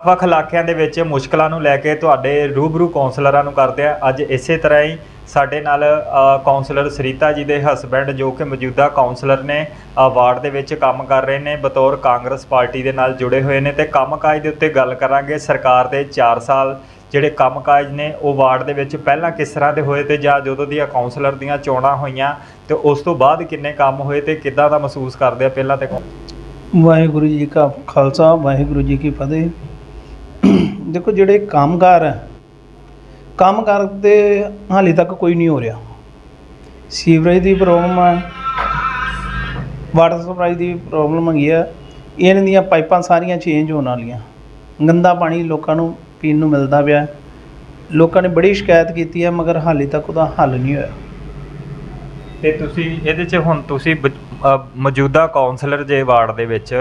ਵੱਖ ਇਲਾਕਿਆਂ ਦੇ ਵਿੱਚ ਮੁਸ਼ਕਲਾਂ ਨੂੰ ਲੈ ਕੇ ਤੁਹਾਡੇ ਰੂਬਰੂ ਕਾਉਂਸਲਰਾਂ ਨੂੰ ਕਰਦੇ ਆ। ਅੱਜ ਇਸੇ ਤਰ੍ਹਾਂ ਹੀ ਸਾਡੇ ਨਾਲ ਅ, ਕਾਉਂਸਲਰ ਸਰੀਤਾ ਜੀ ਦੇ ਹਸਬੰਡ ਜੋ ਕਿ ਮੌਜੂਦਾ ਕਾਉਂਸਲਰ ਨੇ ਵਾਰਡ ਦੇ ਵਿੱਚ ਕੰਮ ਕਰ ਰਹੇ ਨੇ ਬਤੌਰ ਕਾਂਗਰਸ ਪਾਰਟੀ ਦੇ ਨਾਲ ਜੁੜੇ ਹੋਏ ਨੇ ਤੇ ਕੰਮਕਾਜ ਦੇ ਉੱਤੇ ਗੱਲ ਕਰਾਂਗੇ। ਸਰਕਾਰ ਦੇ 4 ਸਾਲ ਜਿਹੜੇ ਕੰਮਕਾਜ ਨੇ ਉਹ ਵਾਰਡ ਦੇ ਵਿੱਚ ਪਹਿਲਾਂ ਕਿਸ ਤਰ੍ਹਾਂ ਦੇ ਹੋਏ ਤੇ ਜਾਂ ਜਦੋਂ ਦੀਆਂ ਕਾਉਂਸਲਰ ਦੀਆਂ ਚੋਣਾਂ ਹੋਈਆਂ ਤੇ ਉਸ ਤੋਂ ਬਾਅਦ ਕਿੰਨੇ ਕੰਮ ਹੋਏ ਤੇ ਕਿੱਦਾਂ ਦਾ ਮਹਿਸੂਸ ਕਰਦੇ ਆ ਪਹਿਲਾਂ ਤੇ ਕੌਣ- ਵਾਹਿਗੁਰੂ ਜੀ ਕਾ ਖਾਲਸਾ ਵਾਹਿਗੁਰੂ ਜੀ ਕੀ ਫਤਿਹ। ਦੇਖੋ ਜਿਹੜੇ ਕੰਮਕਾਰ ਹੈ, ਕੰਮਕਾਰ ਤੇ ਹਾਲੇ ਤੱਕ ਕੋਈ ਨਹੀਂ ਹੋ ਰਿਹਾ। ਸੀਵਰੇਜ ਦੀ ਪ੍ਰੋਬਲਮ ਹੈ ਵਾਟਰ ਸਪਲਾਈ ਦੀ ਪ੍ਰੋਬਲਮ ਹੈਗੀ ਆ ਇਹਨਾਂ ਦੀਆਂ ਪਾਈਪਾਂ ਸਾਰੀਆਂ ਚੇਂਜ ਹੋਣ ਵਾਲੀਆਂ। ਗੰਦਾ ਪਾਣੀ ਲੋਕਾਂ ਨੂੰ ਪੀਣ ਨੂੰ ਮਿਲਦਾ ਪਿਆ ਲੋਕਾਂ ਨੇ ਬੜੀ ਸ਼ਿਕਾਇਤ ਕੀਤੀ ਹੈ, ਮਗਰ ਹਾਲੇ ਤੱਕ ਉਹਦਾ ਹੱਲ ਨਹੀਂ ਹੋਇਆ। ਤੇ ਤੁਸੀਂ ਇਹਦੇ 'ਚ ਹੁਣ ਤੁਸੀਂ ਬ- ਮੌਜੂਦਾ ਕਾਉਂਸਲਰ ਜੇ ਵਾਰਡ ਦੇ ਵਿੱਚ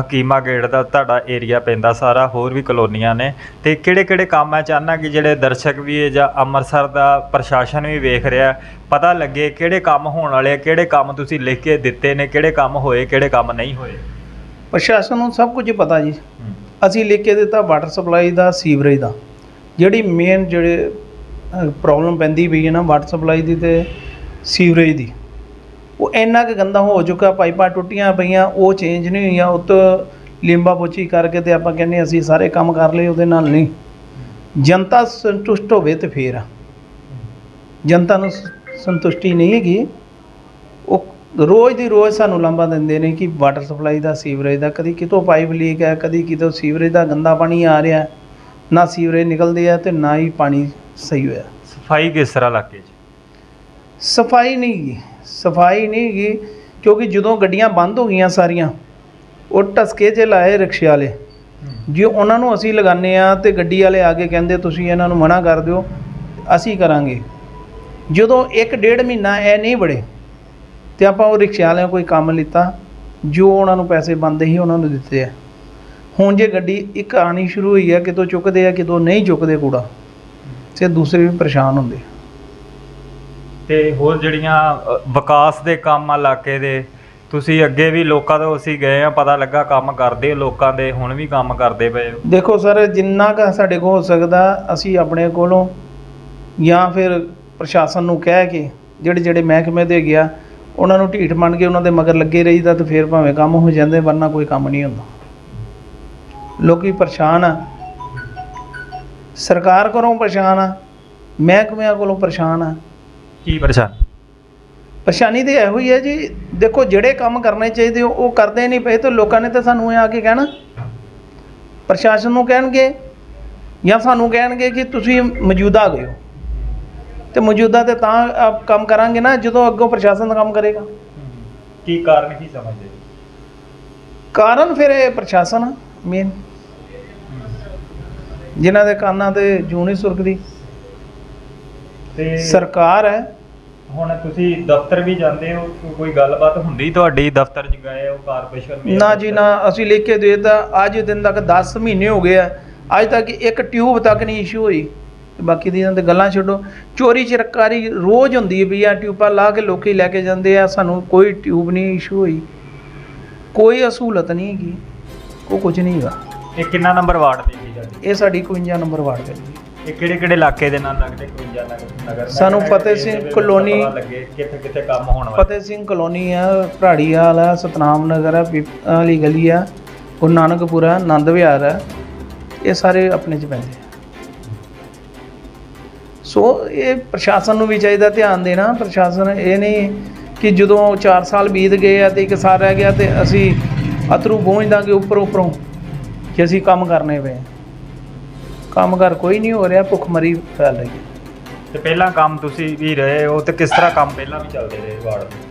ਹਕੀਮਾ ਗੇਟ ਦਾ ਤੁਹਾਡਾ ਏਰੀਆ ਪੈਂਦਾ ਸਾਰਾ ਹੋਰ ਵੀ ਕਲੋਨੀਆਂ ਨੇ। ਤੇ ਕਿਹੜੇ ਕਿਹੜੇ ਕੰਮ ਮੈਂ ਚਾਹੁੰਦਾ ਕਿ ਜਿਹੜੇ ਦਰਸ਼ਕ ਵੀ ਹੈ ਜਾਂ ਅੰਮ੍ਰਿਤਸਰ ਦਾ ਪ੍ਰਸ਼ਾਸਨ ਵੀ ਵੇਖ ਰਿਹਾ ਪਤਾ ਲੱਗੇ ਕਿਹੜੇ ਕੰਮ ਹੋਣ ਵਾਲੇ ਆ ਕਿਹੜੇ ਕੰਮ ਤੁਸੀਂ ਲਿਖ ਕੇ ਦਿੱਤੇ ਨੇ ਕਿਹੜੇ ਕੰਮ ਹੋਏ ਕਿਹੜੇ ਕੰਮ ਨਹੀਂ ਹੋਏ। ਪ੍ਰਸ਼ਾਸਨ ਨੂੰ ਸਭ ਕੁਝ ਪਤਾ ਜੀ। ਅਸੀਂ ਲਿਖ ਕੇ ਦਿੱਤਾ ਵਾਟਰ ਸਪਲਾਈ ਦਾ ਸੀਵਰੇਜ ਦਾ। ਜਿਹੜੀ ਮੇਨ ਜਿਹੜੇ ਪ੍ਰੋਬਲਮ ਪੈਂਦੀ ਪਈ ਹੈ ਨਾ ਵਾਟਰ ਸਪਲਾਈ ਦੀ ਤੇ ਸੀਵਰੇਜ ਦੀ। ਉਹ ਇੰਨਾ ਕੁ ਗੰਦਾ ਹੋ ਚੁੱਕਾ ਪਾਈਪਾਂ ਟੁੱਟੀਆਂ ਪਈਆਂ ਉਹ ਚੇਂਜ ਨਹੀਂ ਹੋਈਆਂ ਉਹ ਤੋਂ ਲਿੰਬਾ ਪੋਚੀ ਕਰਕੇ ਤੇ ਆਪਾਂ ਕਹਿੰਦੇ ਅਸੀਂ ਸਾਰੇ ਕੰਮ ਕਰ ਲਏ ਉਹਦੇ ਨਾਲ ਨਹੀਂ। ਜਨਤਾ ਸੰਤੁਸ਼ਟ ਹੋਵੇ ਤੇ ਫੇਰ ਆ। ਜਨਤਾ ਨੂੰ ਸੰਤੁਸ਼ਟੀ ਨਹੀਂ ਹੈਗੀ। ਉਹ ਰੋਜ਼ ਦੀ ਰੋਜ਼ ਸਾਨੂੰ ਲਾਂਭਾ ਦਿੰਦੇ ਨੇ ਕਿ ਵਾਟਰ ਸਪਲਾਈ ਦਾ ਸੀਵਰੇਜ ਦਾ ਕਦੀ ਕਿਤੋਂ ਪਾਈਪ ਲੀਕ ਹੈ ਕਦੀ ਕਿਤੋਂ ਸੀਵਰੇਜ ਦਾ ਗੰਦਾ ਪਾਣੀ ਆ ਰਿਹਾ ਨਾ ਸੀਵਰੇਜ ਨਿਕਲਦੇ ਆ ਤੇ ਨਾ ਹੀ ਪਾਣੀ ਸਹੀ ਹੋਇਆ। ਸਫ਼ਾਈ ਕਿਸ ਤਰ੍ਹਾਂ ਇਲਾਕੇ 'ਚ? ਸਫ਼ਾਈ ਨਹੀਂ ਸਫ਼ਾਈ ਨਹੀਂ ਗੀ ਕਿਉਂਕਿ ਜਦੋਂ ਗੱਡੀਆਂ ਬੰਦ ਹੋ ਗਈਆਂ ਸਾਰੀਆਂ ਉਹ ਟਸਕੇ 'ਚ ਲਾਏ ਰਿਕਸ਼ੇ ਵਾਲੇ। ਜੇ ਉਹਨਾਂ ਨੂੰ ਅਸੀਂ ਲਗਾਉਂਦੇ ਆ ਤੇ ਗੱਡੀ ਵਾਲੇ ਆ ਕੇ ਕਹਿੰਦੇ ਤੁਸੀਂ ਇਹਨਾਂ ਨੂੰ ਮਨਾ ਕਰ ਦਿਓ ਅਸੀਂ ਕਰਾਂਗੇ। ਜਦੋਂ ਇੱਕ ਡੇਢ ਮਹੀਨਾ ਇਹ ਨਹੀਂ ਬੜੇ ਤੇ ਆਪਾਂ ਉਹ ਰਿਕਸ਼ਾ ਵਾਲਿਆਂ ਕੋਈ ਕੰਮ ਲਿੱਤਾ ਜੋ ਉਹਨਾਂ ਨੂੰ ਪੈਸੇ ਬੰਦੇ ਸੀ ਉਹਨਾਂ ਨੂੰ ਦਿੱਤੇ ਆ। ਹੁਣ ਜੇ ਗੱਡੀ ਇੱਕ ਆਣੀ ਸ਼ੁਰੂ ਹੋਈ ਹੈ ਕਿਤੋਂ ਚੁੱਕਦੇ ਆ ਕਿਤੋਂ ਨਹੀਂ ਚੁੱਕਦੇ ਕੂੜਾ ਤੇ ਦੂਸਰੇ ਵੀ ਪਰੇਸ਼ਾਨ ਹੁੰਦੇ ਤੇ ਹੋਰ ਜਿਹੜੀਆਂ ਅ, ਵਿਕਾਸ ਦੇ ਕੰਮ ਆ ਇਲਾਕੇ ਦੇ ਤੁਸੀਂ ਅੱਗੇ ਵੀ ਲੋਕਾਂ ਤੋਂ ਅਸੀਂ ਗਏ ਆ ਪਤਾ ਲੱਗਾ ਕੰਮ ਕਰਦੇ ਹੋ ਲੋਕਾਂ ਦੇ ਹੁਣ ਵੀ ਕੰਮ ਕਰਦੇ ਪਏ ਹੋ। ਦੇਖੋ ਸਰ ਜਿੰਨਾ ਕੁ ਸਾਡੇ ਕੋਲ ਹੋ ਸਕਦਾ ਅਸੀਂ ਆਪਣੇ ਕੋਲੋਂ ਜਾਂ ਫਿਰ ਪ੍ਰਸ਼ਾਸਨ ਨੂੰ ਕਹਿ ਕੇ ਜਿਹੜੇ ਜਿਹੜੇ ਮਹਿਕਮੇ ਦੇ ਗਿਆ ਉਹਨਾਂ ਨੂੰ ਢੀਠ ਮੰਨ ਕੇ ਉਹਨਾਂ ਦੇ ਮਗਰ ਲੱਗੇ ਰਹੀਦਾ ਤਾਂ ਫਿਰ ਭਾਵੇਂ ਕੰਮ ਹੋ ਜਾਂਦੇ ਵਰਨਾ ਕੋਈ ਕੰਮ ਨਹੀਂ ਹੁੰਦਾ। ਲੋਕੀ ਪਰੇਸ਼ਾਨ ਆ। ਸਰਕਾਰ ਕੋਲੋਂ ਪਰੇਸ਼ਾਨ ਆ ਮਹਿਕਮਿਆਂ ਕੋਲੋਂ ਪਰੇਸ਼ਾਨ ਆ। ਕੀ ਪਰੇਸ਼ਾਨ? ਪਰੇਸ਼ਾਨੀ ਤੇ ਇਹੋ ਹੀ ਹੈ ਜੀ ਦੇਖੋ ਜਿਹੜੇ ਕੰਮ ਕਰਨੇ ਚਾਹੀਦੇ ਉਹ- ਕਰਦੇ ਨਹੀਂ ਪਏ ਤੇ ਲੋਕਾਂ ਨੇ ਤਾਂ ਸਾਨੂੰ ਇਹ ਆ ਕੇ ਕਹਿਣਾ। ਪ੍ਰਸ਼ਾਸਨ ਨੂੰ ਕਹਿਣਗੇ ਜਾਂ ਸਾਨੂੰ ਕਹਿਣਗੇ ਕਿ ਤੁਸੀਂ ਮੌਜੂਦਾ ਗਏ ਹੋ। ਤੇ ਮੌਜੂਦਾ ਤੇ ਤਾਂ ਆਪ ਕੰਮ ਕਰਾਂਗੇ ਨਾ ਜਦੋਂ ਅੱਗੋਂ ਪ੍ਰਸ਼ਾਸਨ ਦਾ ਕੰਮ ਕਰੇਗਾ। ਕੀ ਕਾਰਨ ਕੀ ਸਮਝਦੇ? ਕਾਰਨ ਫਿਰ ਇਹ ਪ੍ਰਸ਼ਾਸਨ ਮੇਨ ਜਿਨ੍ਹਾਂ ਦੇ ਕੰਨਾਂ ਤੇ ਜੂੰ ਨਹੀਂ ਸੁਰਕਦੀ ਤੇ ਸਰਕਾਰ ਹੈ। ਹੁਣ ਤੁਸੀਂ ਦਫ਼ਤਰ ਵੀ ਜਾਂਦੇ ਹੋ ਕੋਈ ਗੱਲਬਾਤ ਹੁੰਦੀ ਤੁਹਾਡੀ ਦਫ਼ਤਰ 'ਚ ਗਏ ਹੋ ਕਾਰਪੋਰੇਸ਼ਨ ਮੇਅਰ ਨਾ ਜੀ? ਨਾ ਅਸੀਂ ਲਿਖ ਕੇ ਦੇ ਦਿੱਤਾ ਅੱਜ ਦਿਨ ਤੱਕ 10 ਮਹੀਨੇ ਹੋ ਗਏ ਆ। ਅੱਜ ਤੱਕ ਇੱਕ ਟਿਊਬ ਤੱਕ ਨਹੀਂ ਇਸ਼ੂ ਹੋਈ। ਤੇ ਬਾਕੀ ਦੀਆਂ ਤੇ ਗੱਲਾਂ ਛੱਡੋ। ਚੋਰੀ ਚਰਕਾਰੀ ਰੋਜ਼ ਹੁੰਦੀ ਪਈ ਆ ਟਿਊਬਾਂ ਲਾ ਕੇ ਲੋਕੀ ਲੈ ਕੇ ਜਾਂਦੇ ਆ ਸਾਨੂੰ ਕੋਈ ਟਿਊਬ ਨਹੀਂ ਇਸ਼ੂ ਹੋਈ। ਕੋਈ ਅਸੂਲਤ ਨਹੀਂ ਹੈਗੀ। ਉਹ ਕੁਝ ਨਹੀਂ ਹੈਗਾ। ਇਹ ਕਿੰਨਾ ਨੰਬਰ ਵਾਰਡ ਦੀ ਇਹ ਸਾਡੀ 51 ਨੰਬਰ ਵਾਰਡ ਹੈ ਜੀ। ਇਹ ਕਿਹੜੇ ਕਿਹੜੇ ਇਲਾਕੇ ਦੇ ਨਾਲ ਲੱਗਦੇ? 51 ਨਗਰ ਨਗਰ ਸਾਨੂੰ ਫਤਿਹ ਸਿੰਘ ਕਲੋਨੀ- ਲੱਗੇ ਕਿੱਥੇ ਕਿੱਥੇ ਕੰਮ ਹੋਣ ਵਾਲੇ। ਫਤਿਹ ਸਿੰਘ ਕਲੋਨੀ ਆ ਪਹਾੜੀ ਹਾਲ ਆ ਸਤਨਾਮ ਨਗਰ ਆ ਪੀਪਾਂ ਵਾਲੀ ਗਲੀ ਆ ਗੁਰੂ ਨਾਨਕਪੁਰਾ ਆਨੰਦ ਵਿਹਾਰ ਆ। ਇਹ ਸਾਰੇ ਆਪਣੇ ਚ ਪੈਂਦੇ ਆ। ਸੋ ਇਹ ਪ੍ਰਸ਼ਾਸਨ ਨੂੰ ਵੀ ਚਾਹੀਦਾ ਧਿਆਨ ਦੇਣਾ। ਪ੍ਰਸ਼ਾਸਨ ਇਹ ਨਹੀਂ ਕਿ ਜਦੋਂ 4 ਸਾਲ ਬੀਤ ਗਏ ਆ ਤੇ ਇੱਕ ਸਾਲ ਰਹਿ ਗਿਆ ਤੇ ਅਸੀਂ ਅਥਰੂ ਬੋਝ ਦਾਂਗੇ ਉੱਪਰ ਉੱਪਰੋਂ ਕਿ ਅਸੀਂ ਕੰਮ ਕਰਨੇ ਪਏ ਕੰਮ ਕਰ ਕੋਈ ਨਹੀਂ ਹੋ ਰਿਹਾ ਭੁੱਖਮਰੀ ਫੈਲ ਰਹੀ ਹੈ। ਤੇ ਪਹਿਲਾਂ ਕੰਮ ਤੁਸੀਂ ਵੀ ਰਹੇ ਹੋ ਤੇ ਕਿਸ ਤਰ੍ਹਾਂ ਕੰਮ ਪਹਿਲਾਂ ਵੀ ਚੱਲਦੇ ਰਹੇ ਵਾਰਡ ਦੇ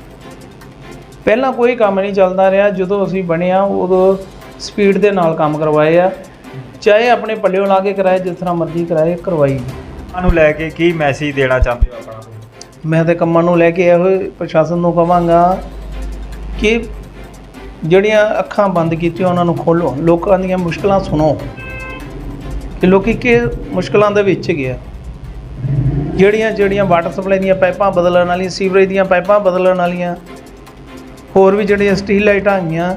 ਪਹਿਲਾਂ ਕੋਈ ਕੰਮ ਨਹੀਂ ਚੱਲਦਾ ਰਿਹਾ ਜਦੋਂ ਅਸੀਂ ਬਣਿਆ ਉਦੋਂ ਸਪੀਡ ਦੇ ਨਾਲ ਕੰਮ ਕਰਵਾਏ ਆ। ਚਾਹੇ ਆਪਣੇ ਪੱਲਿਓਂ ਲਾ ਕੇ ਕਰਾਏ ਜਿਸ ਤਰ੍ਹਾਂ ਮਰਜ਼ੀ ਕਰਾਏ ਕਰਵਾਈ। ਨੂੰ ਲੈ ਕੇ ਕੀ ਮੈਸੇਜ ਦੇਣਾ ਚਾਹੁੰਦੇ ਹੋ ਆਪਣਾ ਮੈਂ ਤੇ ਕੰਮਾਂ ਨੂੰ ਲੈ ਕੇ ਇਹੋ ਪ੍ਰਸ਼ਾਸਨ ਨੂੰ ਕਹਾਂਗਾ ਕਿ ਜਿਹੜੀਆਂ ਅੱਖਾਂ ਬੰਦ ਕੀਤੀਆਂ ਉਹਨਾਂ ਨੂੰ ਖੋਲੋ ਲੋਕਾਂ ਦੀਆਂ ਮੁਸ਼ਕਲਾਂ ਸੁਣੋ। ਕਿ ਲੋਕੀ ਕਿ ਮੁਸ਼ਕਲਾਂ ਦੇ ਵਿੱਚ ਗਿਆ ਜਿਹੜੀਆਂ ਜਿਹੜੀਆਂ ਵਾਟਰ ਸਪਲਾਈ ਦੀਆਂ ਪਾਈਪਾਂ ਬਦਲਣ ਵਾਲੀਆਂ ਸੀਵਰੇਜ ਦੀਆਂ ਪਾਈਪਾਂ ਬਦਲਣ ਵਾਲੀਆਂ ਹੋਰ ਵੀ ਜਿਹੜੀਆਂ ਸਟੀਲ ਲਾਈਟਾਂ ਆਈਆਂ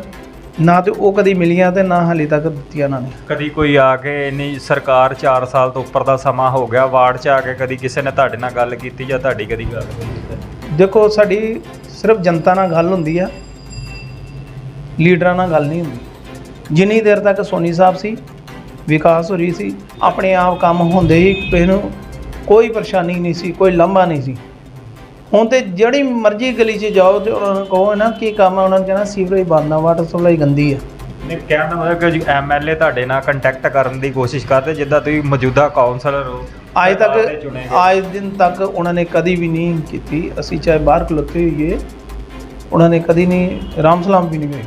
ਨਾ ਤੇ ਉਹ ਕਦੀ ਮਿਲੀਆਂ ਤੇ ਨਾ ਹਾਲੇ ਤੱਕ ਦਿੱਤੀਆਂ ਉਹਨਾਂ ਨੇ। ਕਦੀ ਕੋਈ ਆ ਕੇ ਇੰਨੀ ਸਰਕਾਰ 4 ਸਾਲ ਤੋਂ ਉੱਪਰ ਦਾ ਸਮਾਂ ਹੋ ਗਿਆ ਵਾਰਡ 'ਚ ਆ ਕੇ ਕਦੀ ਕਿਸੇ ਨੇ ਤੁਹਾਡੇ ਨਾਲ ਗੱਲ ਕੀਤੀ ਜਾਂ ਤੁਹਾਡੀ ਕਦੀ ਗੱਲ ਹੋਈ ਦੇਖੋ ਸਾਡੀ ਸਿਰਫ ਜਨਤਾ ਨਾਲ ਗੱਲ ਹੁੰਦੀ ਆ ਲੀਡਰਾਂ ਨਾਲ ਗੱਲ ਨਹੀਂ ਹੁੰਦੀ। ਜਿੰਨੀ ਦੇਰ ਤੱਕ ਸੋਨੀ ਸਾਹਿਬ ਸੀ ਵਿਕਾਸ ਹੋ ਰਹੀ ਸੀ। ਆਪਣੇ ਆਪ ਕੰਮ ਹੁੰਦੇ ਹੀ ਕਿਸੇ ਨੂੰ ਕੋਈ ਪਰੇਸ਼ਾਨੀ ਨਹੀਂ ਸੀ ਕੋਈ ਲੰਬਾ ਨਹੀਂ ਸੀ। ਹੁਣ ਤੇ ਜਿਹੜੀ ਮਰਜ਼ੀ ਗਲੀ 'ਚ ਜਾਓ ਤੇ ਉਹਨਾਂ ਨੂੰ ਕਹੋ ਨਾ ਕੀ ਕੰਮ ਆ ਉਹਨਾਂ ਨੇ ਕਹਿਣਾ ਸੀਵਰੇਜ ਬੰਦ ਵਾਟਰ ਸਪਲਾਈ ਗੰਦੀ ਆ। ਨਹੀਂ ਕਹਿਣ ਦਾ ਮਤਲਬ ਕਿ ਐਮਐਲਏ ਤੁਹਾਡੇ ਨਾਲ ਕੰਟੈਕਟ ਕਰਨ ਦੀ ਕੋਸ਼ਿਸ਼ ਕਰਦੇ ਜਿੱਦਾਂ ਤੁਸੀਂ ਮੌਜੂਦਾ ਕਾਉਂਸਲਰ ਹੋ ਅੱਜ ਸਰਕਾਰ ਦੇ ਚੁਣੇ ਤੱਕ ਗਏ। ਅੱਜ ਦਿਨ ਤੱਕ ਉਹਨਾਂ ਨੇ ਕਦੀ ਵੀ ਨਹੀਂ ਕੀਤੀ। ਅਸੀਂ ਚਾਹੇ ਬਾਹਰ ਖਲੋਤੇ ਹੋਈਏ ਉਹਨਾਂ ਨੇ ਕਦੀ ਨਹੀਂ ਰਾਮ ਸਲਾਮ ਵੀ ਨਹੀਂ ਗਏ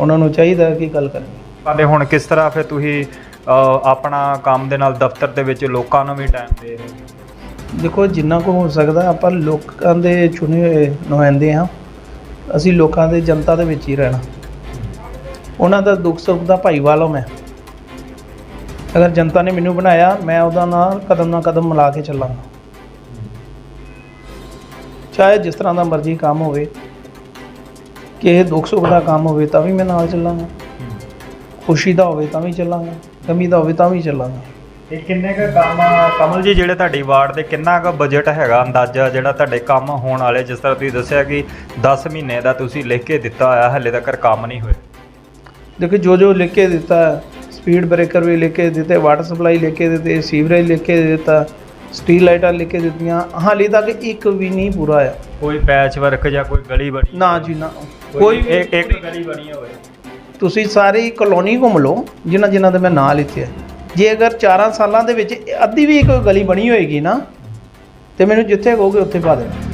ਉਹਨਾਂ ਨੂੰ ਚਾਹੀਦਾ ਕਿ ਗੱਲ ਕਰਨੀ। ਕਹਿੰਦੇ ਹੁਣ ਕਿਸ ਤਰ੍ਹਾਂ ਫਿਰ ਤੁਸੀਂ ਅ, ਆਪਣਾ ਕੰਮ ਦੇ ਨਾਲ ਦਫ਼ਤਰ ਦੇ ਵਿੱਚ ਲੋਕਾਂ ਨੂੰ ਵੀ ਟਾਈਮ ਦੇ ਰਹੇ ਹੋ? ਦੇਖੋ ਜਿੰਨਾ ਕੁ ਹੋ ਸਕਦਾ ਆਪਾਂ ਲੋਕਾਂ ਦੇ ਚੁਣੇ ਹੋਏ ਨੁਮਾਇੰਦੇ ਹਾਂ। ਅਸੀਂ ਲੋਕਾਂ ਦੇ ਜਨਤਾ ਦੇ ਵਿੱਚ ਹੀ ਰਹਿਣਾ। ਉਹਨਾਂ ਦਾ ਦੁੱਖ ਸੁੱਖ ਦਾ ਭਾਈਵਾਲ ਹਾਂ ਮੈਂ। ਅਗਰ ਜਨਤਾ ਨੇ ਮੈਨੂੰ ਬਣਾਇਆ ਮੈਂ ਉਹਦਾ ਨਾਲ ਕਦਮ ਨਾਲ ਕਦਮ ਮਿਲਾ ਕੇ ਚੱਲਾਂਗਾ। ਚਾਹੇ ਜਿਸ ਤਰ੍ਹਾਂ ਦਾ ਮਰਜ਼ੀ ਕੰਮ ਹੋਵੇ ਕਿਸੇ ਦੁੱਖ ਸੁੱਖ ਦਾ ਕੰਮ ਹੋਵੇ ਤਾਂ ਵੀ ਮੈਂ ਨਾਲ ਚੱਲਾਂਗਾ। ਖੁਸ਼ੀ ਦਾ ਹੋਵੇ ਤਾਂ ਵੀ ਚੱਲਾਂਗਾ ਕਮੀ ਦਾ ਹੋਵੇ ਤਾਂ ਵੀ ਚੱਲਾਂਗਾ। ਇਹ ਕਿੰਨੇ ਕੁ ਕੰਮ ਕਮਲ ਜੀ ਜਿਹੜੇ ਤੁਹਾਡੀ ਵਾਰਡ ਦੇ ਕਿੰਨਾ ਕੁ ਬਜਟ ਹੈਗਾ ਅੰਦਾਜ਼ਾ ਜਿਹੜਾ ਤੁਹਾਡੇ ਕੰਮ ਹੋਣ ਵਾਲੇ ਜਿਸ ਤਰ੍ਹਾਂ ਤੁਸੀਂ ਦੱਸਿਆ ਕਿ 10 ਮਹੀਨੇ ਦਾ ਤੁਸੀਂ ਲਿਖ ਕੇ ਦਿੱਤਾ ਹੋਇਆ ਹਲੇ ਤੱਕ ਕੰਮ ਨਹੀਂ ਹੋਇਆ। ਦੇਖੋ ਜੋ ਜੋ ਲਿਖ ਕੇ ਦਿੱਤਾ ਸਪੀਡ ਬ੍ਰੇਕਰ ਵੀ ਲਿਖ ਕੇ ਦਿੱਤੇ ਵਾਟਰ ਸਪਲਾਈ ਲਿਖ ਕੇ ਦਿੱਤੇ ਸੀਵਰੇਜ ਲਿਖ ਕੇ ਦਿੱਤਾ ਸਟੀਲ ਲਾਈਟਾਂ ਲਿਖ ਕੇ ਦਿੱਤੀਆਂ ਹਾਲੇ ਤੱਕ ਇੱਕ ਵੀ ਨਹੀਂ ਪੂਰਾ ਆ ਕੋਈ ਪੈਚ ਵਰਕ ਜਾਂ ਕੋਈ ਗਲੀ ਬਣੀ ਨਾ ਜੀ ਨਾ। ਕੋਈ ਇੱਕ ਗਲੀ ਬਣੀ ਹੋਵੇ। ਤੁਸੀਂ ਸਾਰੀ ਕਲੋਨੀ ਘੁੰਮ ਲਓ, ਜਿਨ੍ਹਾਂ ਜਿਨ੍ਹਾਂ ਦੇ ਮੈਂ ਨਾਂ ਲਿੱਤੇ ਜੇ ਅਗਰ 4 ਸਾਲਾਂ ਦੇ ਵਿੱਚ ਅੱਧੀ ਵੀ ਕੋਈ ਗਲੀ ਬਣੀ ਹੋਏਗੀ ਨਾ, ਤੇ ਮੈਨੂੰ ਜਿੱਥੇ ਕਹੋਗੇ ਉੱਥੇ ਪਾ ਦੇਣਾ।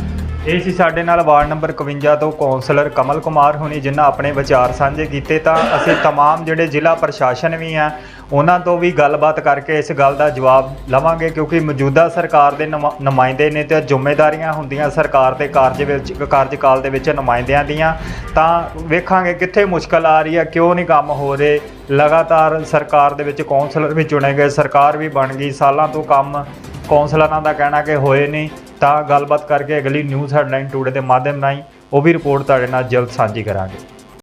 ਇਹ ਸੀ ਸਾਡੇ ਨਾਲ ਵਾਰਡ ਨੰਬਰ 51 ਤੋਂ ਕੌਂਸਲਰ ਕਮਲ ਕੁਮਾਰ ਹੁਣੀ ਜਿਨ੍ਹਾਂ ਆਪਣੇ ਵਿਚਾਰ ਸਾਂਝੇ ਕੀਤੇ ਤਾਂ ਅਸੀਂ तमाम ਜਿਹੜੇ ਜ਼ਿਲ੍ਹਾ ਪ੍ਰਸ਼ਾਸਨ ਵੀ ਆ ਉਹਨਾਂ ਤੋਂ ਵੀ ਗੱਲਬਾਤ ਕਰਕੇ ਇਸ ਗੱਲ ਦਾ ਜਵਾਬ ਲਵਾਂਗੇ ਕਿਉਂਕਿ ਮੌਜੂਦਾ ਸਰਕਾਰ ਦੇ ਨੁਮਾ- ਨੁਮਾਇੰਦੇ ਨੇ ਤੇ ਜ਼ਿੰਮੇਵਾਰੀਆਂ ਹੁੰਦੀਆਂ ਸਰਕਾਰ ਦੇ ਕਾਰਜ ਵਿੱਚ ਕਾਰਜਕਾਲ ਦੇ ਵਿੱਚ ਨੁਮਾਇੰਦਿਆਂ ਦੀਆਂ ਤਾਂ ਵੇਖਾਂਗੇ ਕਿੱਥੇ ਮੁਸ਼ਕਲ ਆ ਰਹੀ ਹੈ ਕਿਉਂ ਨਹੀਂ ਕੰਮ ਹੋ ਰਹੇ ਲਗਾਤਾਰ ਸਰਕਾਰ ਦੇ ਵਿੱਚ ਕੌਂਸਲਰ ਵੀ ਚੁਣੇ ਗਏ ਸਰਕਾਰ ਵੀ ਬਣ ਗਈ ਸਾਲਾਂ ਤੋਂ ਕੰਮ ਕੌਂਸਲਰਾਂ ਦਾ ਕਹਿਣਾ ਕਿ ਹੋਏ ਨਹੀਂ ਤਾਂ ਗੱਲਬਾਤ ਕਰਕੇ ਅਗਲੀ ਨਿਊਜ਼ ਹੈਡਲਾਈਨ ਟੂਡੇ ਦੇ ਮਾਧਿਅਮ ਰਾਹੀਂ ਉਹ ਵੀ ਰਿਪੋਰਟ ਤੁਹਾਡੇ ਨਾਲ ਜਲਦ ਸਾਂਝੀ ਕਰਾਂਗੇ।